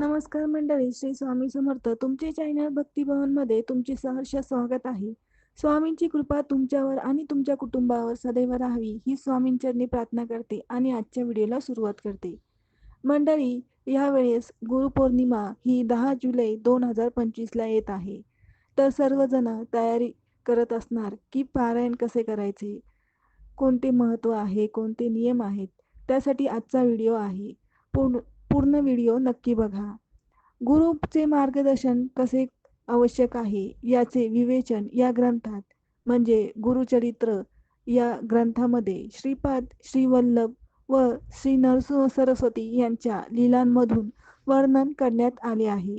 नमस्कार मंडळी श्री स्वामी समर्थ. तुमचे चॅनल भक्तिभवनमध्ये तुमचे सहर्ष स्वागत आहे. स्वामींची कृपा तुमच्यावर आणि तुमच्या कुटुंबावर सदैव राहावी ही स्वामींचरणी प्रार्थना करते आणि आजच्या व्हिडिओला सुरुवात करते. मंडळी यावेळेस गुरुपौर्णिमा ही दहा जुलै दोन हजार पंचवीसला येत आहे. तर सर्वजण तयारी करत असणार की पारायण कसे करायचे? कोणते महत्त्व आहे? कोणते नियम आहेत? त्यासाठी आजचा व्हिडिओ आहे. पूर्ण पूर्ण व्हिडिओ नक्की बघा. गुरुचे मार्गदर्शन कसे आवश्यक आहे याचे विवेचन या ग्रंथात म्हणजे गुरुचरित्र या ग्रंथामध्ये श्रीपाद श्रीवल्लभ व श्री नरसिंह सरस्वती यांच्या लीलांमधून वर्णन करण्यात आले आहे.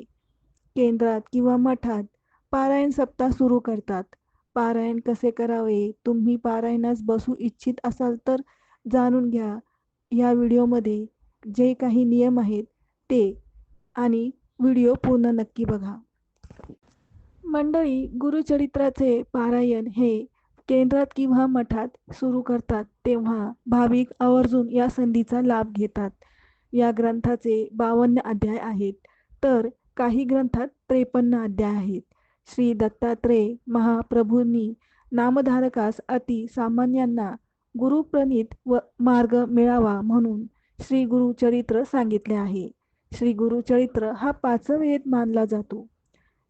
केंद्रात किंवा मठात पारायण सप्ताह सुरू करतात. पारायण कसे करावे? तुम्ही पारायणास बसू इच्छित असाल तर जाणून घ्या. या व्हिडिओमध्ये जे काही नियम आहेत ते आणि व्हिडिओ पूर्ण नक्की बघा. मंडळी गुरुचरित्राचे पारायण हे केंद्रात किंवा मठात सुरू करतात तेव्हा भाविक आवर्जून या संधीचा लाभ घेतात. या ग्रंथाचे बावन्न अध्याय आहेत तर काही ग्रंथात त्रेपन्न अध्याय आहेत. श्री दत्तात्रेय महाप्रभूंनी नामधारकास अति सामान्यांना गुरुप्रणित व मार्ग मिळावा म्हणून श्री गुरुचरित्र सांगितले आहे. श्री गुरुचरित्र हा पाचवेद मानला जातो.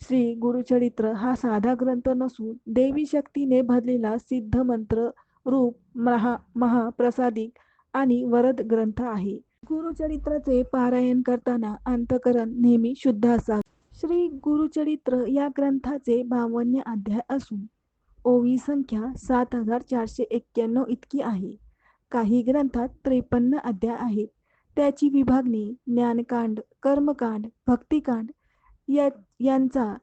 श्री गुरुचरित्र हा साधा ग्रंथ नसून देवी शक्तीने भरलेला सिद्ध मंत्र रूप महा महाप्रसादिक आणि वरद ग्रंथ आहे. गुरुचरित्राचे पारायण करताना अंतकरण नेहमी शुद्ध असावे. श्री गुरुचरित्र या ग्रंथाचे बावन्न अध्याय असून ओवी संख्या सात हजार चारशे एक्क्याण्णव इतकी आहे. काही ग्रंथात त्रेपन्न अध्याय आहेत. त्याची विभागणी ज्ञानकांड कर्मकांड भक्तिकांड या यांचा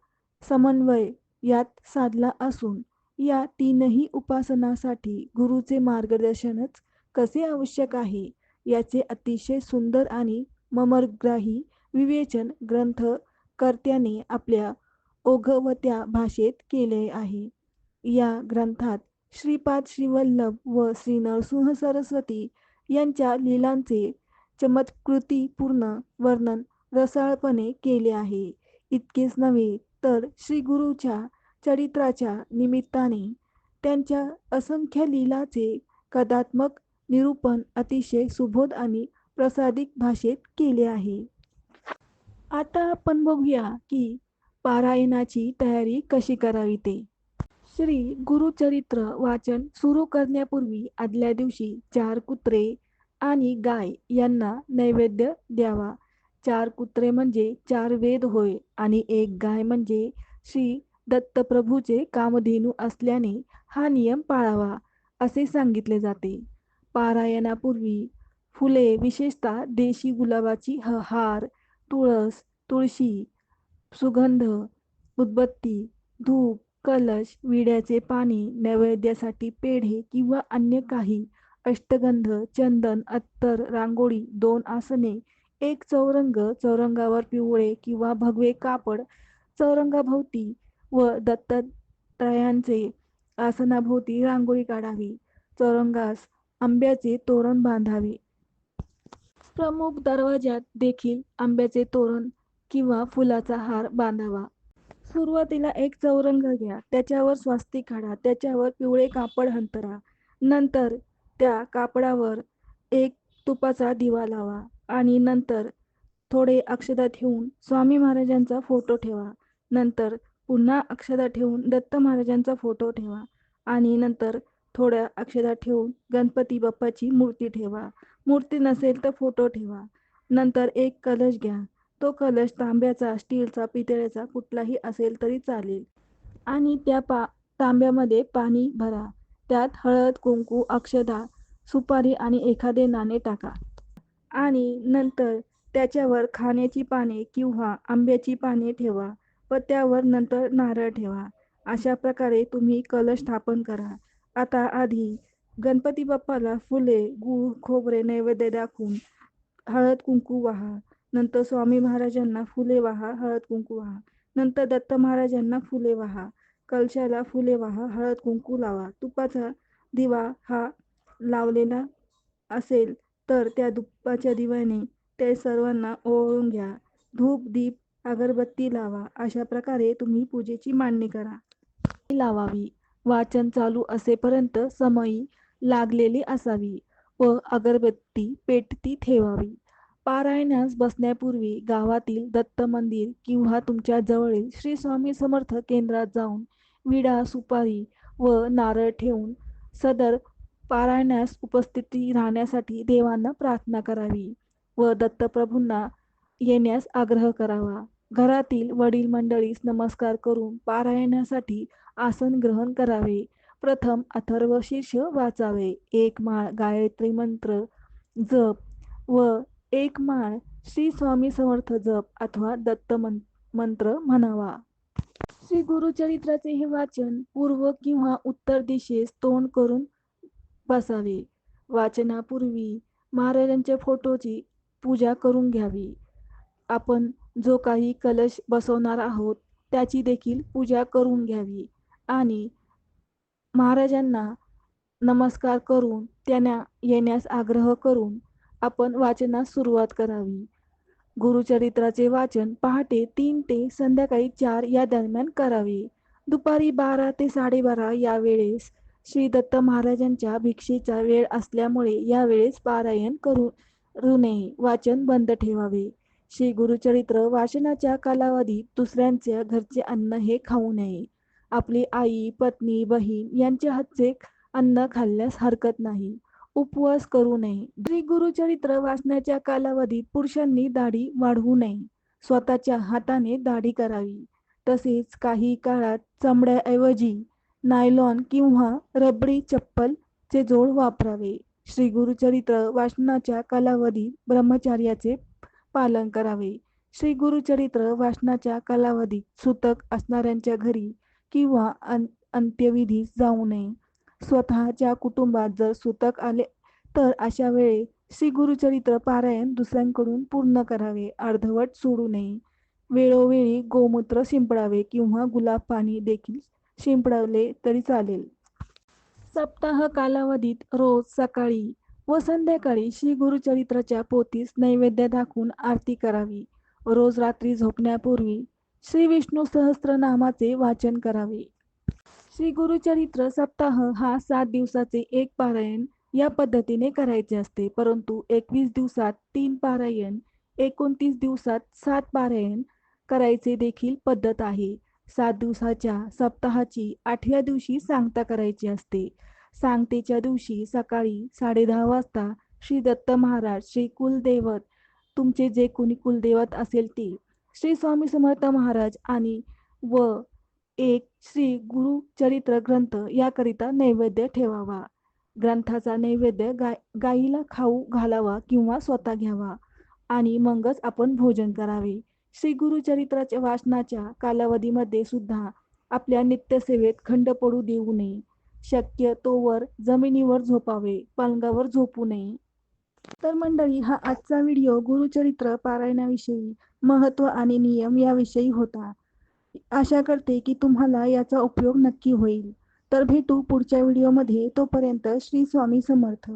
समन्वय यात साधला असून या तीनही उपासनासाठी गुरुचे मार्गदर्शनच कसे आवश्यक आहे याचे अतिशय सुंदर आणि ममरग्राही विवेचन ग्रंथकर्त्याने आपल्या ओघवत्या भाषेत केले आहे. या ग्रंथात श्रीपाद श्रीवल्लभ व श्री नरसिंह सरस्वती यांच्या लीलांचे चमत्कृतीपूर्ण वर्णन रसाळपणे केले आहे. इतकेच नव्हे तर श्री गुरुच्या चरित्राच्या निमित्ताने त्यांच्या असंख्य लीलाचे कदात्मक निरूपण अतिशय सुबोध आणि प्रसादिक भाषेत केले आहे. आता आपण बघूया की पारायणाची तयारी कशी करावी ते. श्री गुरुचरित्र वाचन सुरू करण्यापूर्वी आदल्या दिवशी चार कुत्रे आणि गाय यांना नैवेद्य द्यावा. चार कुत्रे म्हणजे चार वेद होय आणि एक गाय म्हणजे श्री दत्तप्रभूचे कामधेनू असल्याने हा नियम पाळावा असे सांगितले जाते. पारायणापूर्वी फुले विशेषतः देशी गुलाबाची हार तुळस तुळशी सुगंध उदबत्ती धूप कलश विड्याचे पाणी नैवेद्यासाठी पेढे किंवा अन्य काही अष्टगंध चंदन अत्तर रांगोळी दोन आसने एक चौरंग चौरंगावर पिवळे किंवा भगवे कापड चौरंगाभोवती व दत्तात्रयांचे आसनाभोवती रांगोळी काढावी. चौरंगास आंब्याचे तोरण बांधावे. प्रमुख दरवाज्यात देखील आंब्याचे तोरण किंवा फुलाचा हार बांधावा. सुरुवातीला एक चौरंग घ्या. त्याच्यावर स्वास्तिक काढा. त्याच्यावर पिवळे कापड हंतरा. नंतर त्या कापडावर एक तुपाचा दिवा लावा आणि नंतर थोडे अक्षदा ठेवून स्वामी महाराजांचा फोटो ठेवा. नंतर पुन्हा अक्षदा ठेवून दत्त महाराजांचा फोटो ठेवा आणि नंतर थोड्या अक्षदा ठेवून गणपती बाप्पाची मूर्ती ठेवा. मूर्ती नसेल तर फोटो ठेवा. नंतर एक कलश घ्या. तो कलश तांब्याचा स्टीलचा पितळ्याचा कुठलाही असेल तरी चालेल. आणि त्या पा तांब्यामध्ये पाणी भरा. त्यात हळद कुंकू अक्षदा सुपारी आणि एखादे नाणे टाका. आणि नंतर त्याच्यावर खाण्याची पाने किंवा आंब्याची पाने ठेवा व त्यावर नंतर नारळ ठेवा. अशा प्रकारे तुम्ही कलश स्थापन करा. आता आधी गणपती बाप्पाला फुले गूळ खोबरे नैवेद्य दाखवून हळद कुंकू वाहा. नंतर स्वामी महाराजांना फुले वाहा हळद कुंकू वाहा. नंतर दत्त महाराजांना फुले वाहा. कलशाला फुले वाहा हळद कुंकू लावा. तुपाचा दिवा हा लावलेला असेल तर त्या दुपाच्या दिव्याने ते सर्वांना ओवाळून घ्या. धूप दीप अगरबत्ती लावा. अशा प्रकारे तुम्ही पूजेची मांडणी करा. लावावी. वाचन चालू असेपर्यंत समयी लागलेली असावी व अगरबत्ती पेटती ठेवावी. पारायणास बसण्यापूर्वी गावातील दत्त मंदिर किंवा तुमच्या जवळील श्री स्वामी समर्थ केंद्रात जाऊन विडा सुपारी व नारळ ठेवून सदर पारायणास उपस्थिती राहण्यासाठी देवांना प्रार्थना करावी व दत्तप्रभूंना येण्यास आग्रह करावा. घरातील वडील मंडळीस नमस्कार करून पारायणासाठी आसन ग्रहण करावे. प्रथम अथर्व शीर्ष वाचावे. एक माळ गायत्री मंत्र जप व एक माळ श्री स्वामी समर्थ जप अथवा दत्त मंत्र म्हणावा. श्री गुरुचरित्राचे हे वाचन पूर्व किंवा उत्तर दिशेस तोंड करून बसावे. वाचनापूर्वी महाराजांच्या फोटोची पूजा करून घ्यावी. आपण जो काही कलश बसवणार आहोत त्याची देखील पूजा करून घ्यावी आणि महाराजांना नमस्कार करून त्यांना येण्यास आग्रह करून आपण वाचनास सुरुवात करावी. गुरुचरित्राचे वाचन पहाटे तीन ते संध्याकाळी चार या दरम्यान करावे. दुपारी बारा ते साडेबारा या वेळेस श्री दत्त महाराजांच्या भिक्षेचा वेळ असल्यामुळे या वेळेस पारायण करू करू नये. वाचन बंद ठेवावे. श्री गुरुचरित्र वाचनाच्या कालावधीत दुसऱ्यांच्या घरचे अन्न हे खाऊ नये. आपली आई पत्नी बहीण यांच्या हातचे अन्न खाल्ल्यास हरकत नाही. उपवास करू नये. श्री गुरुचरित्र वाचनाच्या कालावधीत पुरुषांनी दाढी वाढवू नये. स्वतःच्या हाताने दाढी करावी. तसेच काही काळात चमड्याऐवजी नायलॉन किंवा रबरी चप्पलचे जोड वापरावे. श्री गुरुचरित्र वाचनाच्या कालावधीत ब्रह्मचार्याचे पालन करावे. श्री गुरुचरित्र वाचनाच्या कालावधीत सुतक असणाऱ्यांच्या घरी किंवा अं अंत्यविधीस जाऊ नये. स्वतःच्या कुटुंबात जर सुतक आले तर अशा वेळी श्री गुरुचरित्र पारायण दुसऱ्यांकडून पूर्ण करावे अर्धवट सोडू नये. वेळोवेळी गोमूत्र शिंपडावे किंवा गुलाब पाणी देखील शिंपडवले तरी चालेल. सप्ताह कालावधीत रोज सकाळी व संध्याकाळी श्री गुरुचरित्राच्या पोतीस नैवेद्य दाखवून आरती करावी. रोज रात्री झोपण्यापूर्वी श्री विष्णू सहस्त्रनामाचे वाचन करावे. श्री गुरुचरित्र सप्ताह हा सात दिवसाचे एक पारायण या पद्धतीने करायचे असते. परंतु एकवीस दिवसात तीन पारायण एकोणतीस दिवसात सात पारायण करायचे देखील पद्धत आहे. सात दिवसाच्या सप्ताहाची आठव्या दिवशी सांगता करायची असते. सांगतेच्या दिवशी सकाळी साडेदहा वाजता श्री दत्त महाराज श्री कुलदेवत तुमचे जे कोणी कुलदैवत असेल ते श्री स्वामी समर्थ महाराज आणि व एक श्री गुरुचरित्र ग्रंथ याकरिता नैवेद्य ठेवावा. ग्रंथाचा नैवेद्य गाय गाईला खाऊ घालावा किंवा स्वतः घ्यावा आणि मगच आपण भोजन करावे. श्री गुरुचरित्राच्या वाचनाच्या कालावधीमध्ये सुद्धा आपल्या नित्यसेवेत खंड पडू देऊ नये. शक्य तोवर जमिनीवर झोपावे पलंगावर झोपू नये. तर मंडळी हा आजचा व्हिडिओ गुरुचरित्र पारायणाविषयी महत्त्व आणि नियम याविषयी होता. आशा करते की तुम्हाला याचा उपयोग नक्की होईल. तर भेटू पुढच्या व्हिडिओमध्ये. तोपर्यंत श्री स्वामी समर्थ.